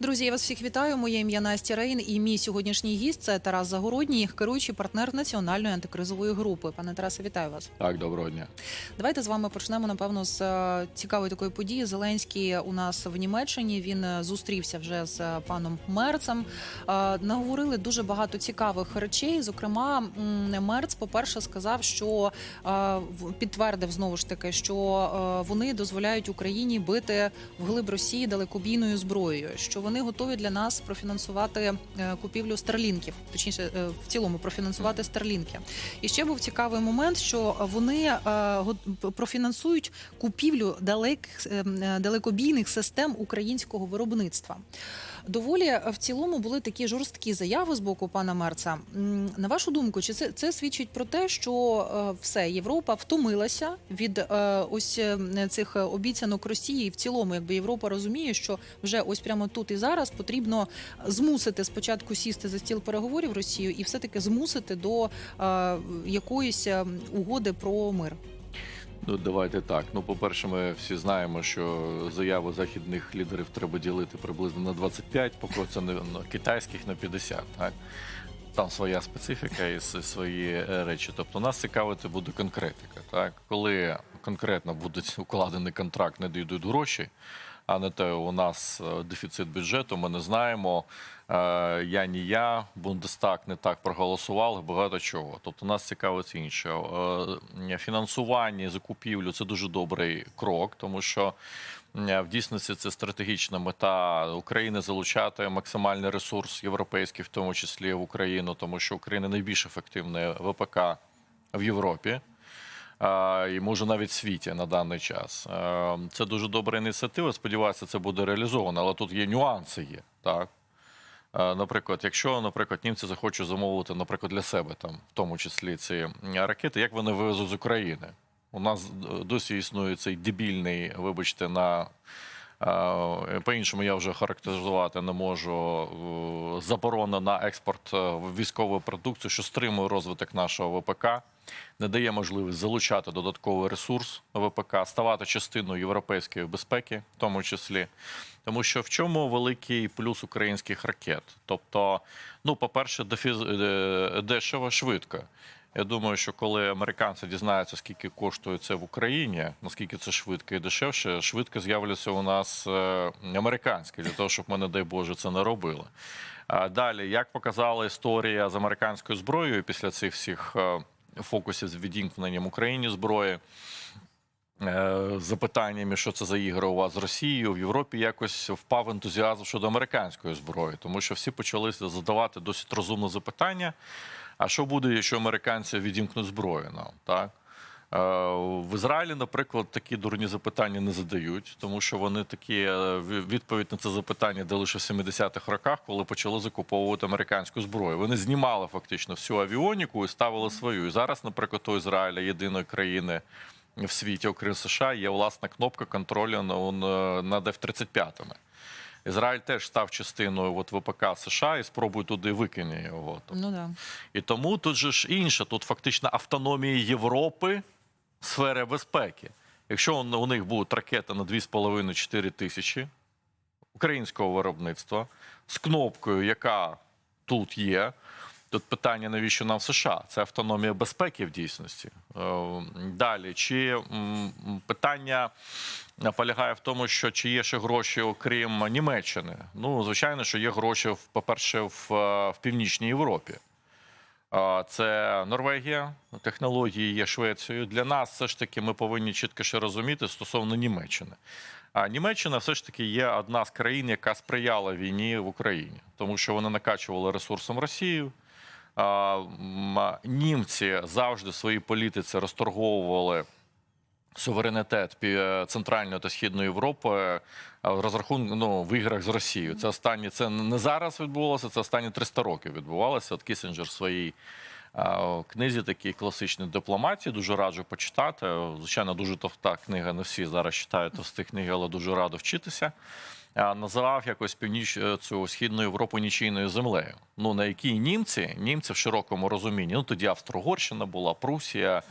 Друзі, я вас всіх вітаю. Моє ім'я Настя Рейн і мій сьогоднішній гість це Тарас Загородній, керуючий партнер національної антикризової групи. Пане Тарасе, вітаю вас. Так, доброго дня. Давайте з вами почнемо напевно з е, цікавої такої події. Зеленський у нас в Німеччині. Він е, зустрівся вже з е, паном Мерцем. Наговорили дуже багато цікавих речей. Зокрема, Мерц, по-перше, сказав, що в- підтвердив знову ж таки, що вони дозволяють Україні бити вглиб Росії далекобійною зброєю. Що вони готові для нас профінансувати е, купівлю старлінків, точніше, е, в цілому профінансувати старлінки. І ще був цікавий момент, що вони е, профінансують купівлю далеких далекобійних систем українського виробництва. Доволі е, в цілому були такі жорсткі заяви з боку пана Мерца. На вашу думку, чи це, це свідчить про те, що е, все Європа втомилася від е, ось цих обіцянок Росії? В цілому, якби Європа розуміє, що вже ось прямо тут і зараз потрібно змусити спочатку сісти за стіл переговорів Росію і все таки змусити до якоїсь угоди про мир. Ну давайте так. Ну, по-перше, ми всі знаємо, що заяву західних лідерів треба ділити приблизно на 25, поки це не ну, китайських на 50. Так там своя специфіка і свої е, речі. Тобто нас цікавити буде конкретика. Так, коли конкретно будуть укладений контракт, не дійдуть гроші. А не те, у нас е, дефіцит бюджету. Ми не знаємо. Е, Я ні я, Бундестаг не так проголосував, багато чого. Тобто нас цікавить інше. Е, Фінансування, закупівлю це дуже добрий крок, тому що в дійсності це стратегічна мета України залучати максимальний ресурс європейський, в тому числі в Україну, тому що Україна найбільш ефективне ВПК в Європі. І може навіть світі на даний час. Е, Це дуже добра ініціатива. Сподіваюся, це буде реалізовано, але тут є нюанси. Є так. Е, Наприклад, якщо, наприклад, німці захочуть замовити, наприклад, для себе там, в тому числі ці ракети, як вони вивезуть з України? У нас е, досі існує цей дебільний, вибачте, на по-іншому я вже характеризувати не можу. е, Заборона на експорт е, військової продукції, що стримує розвиток нашого ВПК, не дає можливість залучати додатковий ресурс ВПК, ставати частиною європейської безпеки, в тому числі. Тому що в чому великий плюс українських ракет? Тобто, ну, по-перше, е, дешево, швидко. Я думаю, що коли американці дізнаються, скільки коштує це в Україні, наскільки це швидко і дешевше, швидко з'являться у нас е, американські для того, щоб ми, не дай Боже, це не робили. Далі, як показала історія з американською зброєю після цих всіх е, фокусів з відімкненням Україні зброї. е, Запитаннями, що це за ігри у вас з Росією в Європі, якось впав ентузіазм щодо американської зброї, тому що всі почали задавати досить розумне запитання. А що буде, якщо американці відімкнуть зброю нам? Так Е, в Ізраїлі, наприклад, такі дурні запитання не задають, тому що вони такі е, відповідь на це запитання дали ще в 70-х роках, коли почали закуповувати американську зброю. Вони знімали фактично всю авіоніку і ставили свою. І зараз, наприклад, у Ізраїля єдиної країни в світі, окрім США, є власна кнопка контролю на- на- над F-35. Ізраїль теж став частиною от ВПК США і спробує туди викине його. Ну да. і тому тут же ж інше, тут фактично автономія Європи сфери безпеки. Якщо у них будуть ракети на 2,5-4 тисячі українського виробництва з кнопкою, яка тут є. Тут питання, навіщо нам США? Це автономія безпеки в дійсності. Е, Далі, чи питання полягає в тому, що чи є ще гроші, окрім Німеччини? Ну, звичайно, що є гроші, по-перше, в, е, в Північній Європі. Це Норвегія, технології є Швецією. Для нас все ж таки ми повинні чітко ще розуміти стосовно Німеччини. А Німеччина все ж таки є одна з країн, яка сприяла війні в Україні, тому що вони накачували ресурсом Росію. Німці завжди в своїй політиці розторговували суверенітет Центральної та Східної Європи е, розрахунку ну, в іграх з Росією. Це останні це не зараз відбувалося, це останні 300 років відбувалося. От Кісінджер в своїй е, книзі такій класичній дипломатії дуже раджу почитати. Звичайно, дуже товста книга. Не всі зараз читають товсті книги, але дуже радо вчитися. Називав якось північ е, цю східну Європу нічийною землею. Ну на якій німці, німці в широкому розумінні, ну тоді Австро-Угорщина була, Прусія,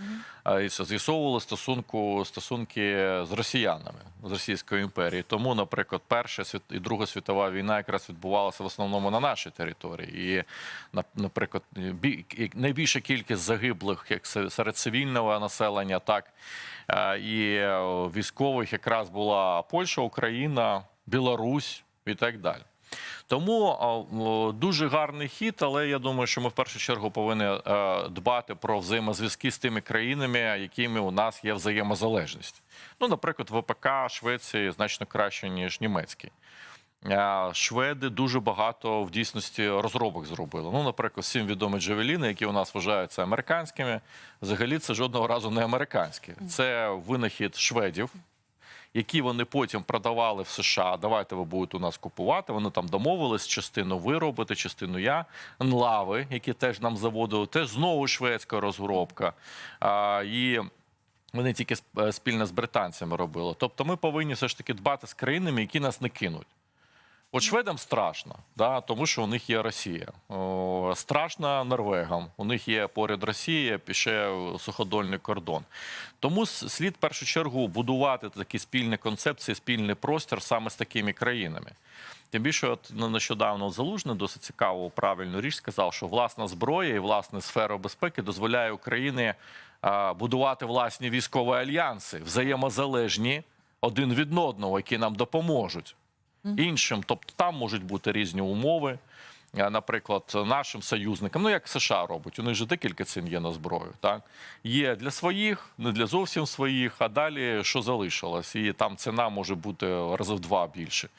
і це з'ясовували стосунку стосунки з росіянами з Російською імперією. Тому, наприклад, Перша світ і Друга світова війна якраз відбувалася в основному на нашій території. І, на- наприклад, найбільша кількість загиблих як серед цивільного населення, так і е, військових якраз була Польща, Україна, Білорусь і так далі. Тому дуже гарний хід, але я думаю, що ми в першу чергу повинні е, дбати про взаємозв'язки з тими країнами, якими у нас є взаємозалежність. Ну, наприклад, ВПК Швеції значно краще ніж німецький. Е, Шведи дуже багато в дійсності розробок зробили. Ну, наприклад, всім відомі джавеліни, які у нас вважаються американськими. Взагалі, це жодного разу не американські. Це винахід шведів які вони потім продавали в США. Давайте ви будете у нас купувати. Вони там домовились, частину ви робите, частину я. Нлави, які теж нам заводили, теж знову шведська розробка. А, і вони тільки е, спільно з британцями робили. Тобто ми повинні все ж таки дбати з країнами, які нас не кинуть. От шведам страшно, да, тому що у них є Росія. О, страшно норвегам. У них є поряд Росія, ще суходольний кордон. Тому слід в першу чергу будувати такі спільні концепції, спільний простір саме з такими країнами. Тим більше, от ну, нещодавно Залужний досить цікаву правильну річ сказав, що власна зброя і власне сфера безпеки дозволяє Україні будувати власні військові альянси, взаємозалежні один від одного, які нам допоможуть іншим. Тобто там можуть бути різні умови. Е, Наприклад, нашим союзникам, ну як США робить, у них же декілька цін є на зброю. Так є для своїх, не для зовсім своїх. А далі що залишилось, і там ціна може бути рази в два більше.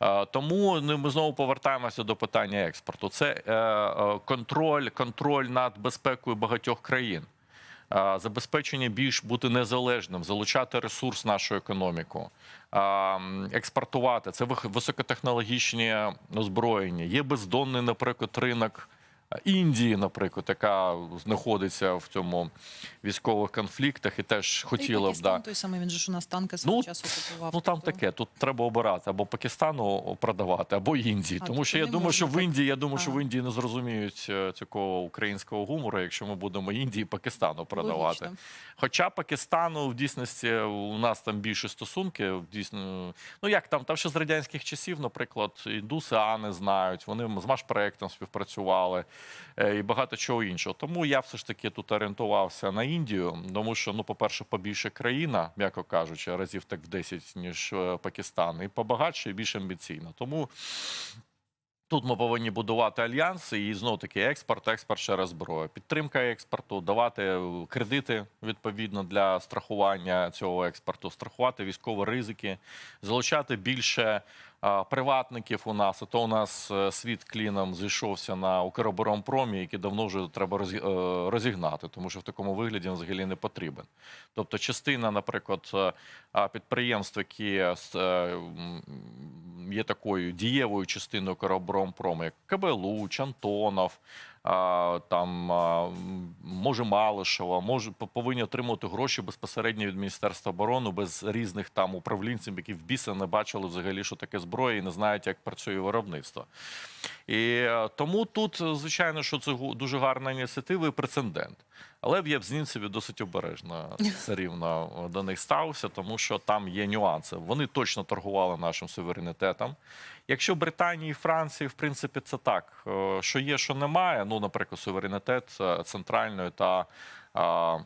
Е, Тому ну, ми знову повертаємося до питання експорту. Це е, контроль, контроль над безпекою багатьох країн. Забезпечення більш бути незалежним, залучати ресурс нашу економіку, експортувати це високотехнологічні озброєння. Є бездонний, наприклад, ринок Індії, наприклад, яка знаходиться в цьому військових конфліктах, і теж хотіла б да. той самий, він же ж у нас танки свого Ну, часу купував. Ну там тобто- таке. Тут треба обирати або Пакистану продавати, або Індії. А, Тому що тобто я думаю, що можна в. Індії, я думаю, що в Індії не зрозуміють е, цього українського гумору, якщо ми будемо Індії і Пакистану продавати. Логічно. Хоча Пакистану в дійсності у нас там більше стосунки. Дійсно, ну як там, там ще з радянських часів, наприклад, індуси АНИ знають, вони з Машпроектом співпрацювали е, і багато чого іншого. Тому я все ж таки тут орієнтувався на Індію, тому що, ну, по-перше, побільше країна, м'яко кажучи, разів так в 10, ніж е, Пакистан, і побагатше, і більш амбіційно. Тому. Тут ми повинні будувати альянси і знову таки експорт, експорт через зброю, підтримка експорту, давати е, кредити відповідно для страхування цього експорту, страхувати військові ризики, залучати більше приватників у нас. А то у нас е, світ кліном зійшовся на Укроборонпромі, який давно вже треба е, розігнати, тому що в такому вигляді він взагалі не потрібен. Тобто, частина, наприклад, е, підприємств, які є такою дієвою частиною Укроборонпрому, як КБЛУ, Чантонов. Там може Малишева, може по- повинні отримувати гроші безпосередньо від Міністерства оборони без різних там управлінців, які в біса не бачили взагалі, що таке зброя, і не знають, як працює виробництво. І е, тому тут, е, звичайно, що це дуже гарна ініціатива і прецедент. Але б я б з німцями досить обережно все рівно е, до них ставився, тому що там є нюанси. Вони точно торгували нашим суверенітетом. Якщо Британії і Франції, в принципі, це так, е, що є, що немає. Ну, наприклад, суверенітет е, центральної та а,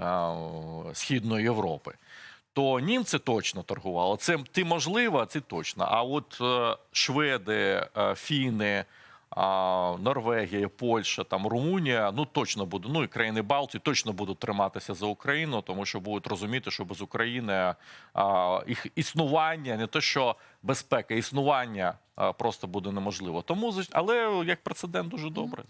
а, східної Європи. То німці точно торгували. Це ти можливо, це точно. А от шведи, фіни, Норвегія, Польща, там Румунія, ну точно буде. ну і країни Балтії точно будуть триматися за Україну, тому що будуть розуміти, що без України а, їх існування, не те, що безпека, існування а, просто буде неможливо. Тому але як прецедент дуже добре.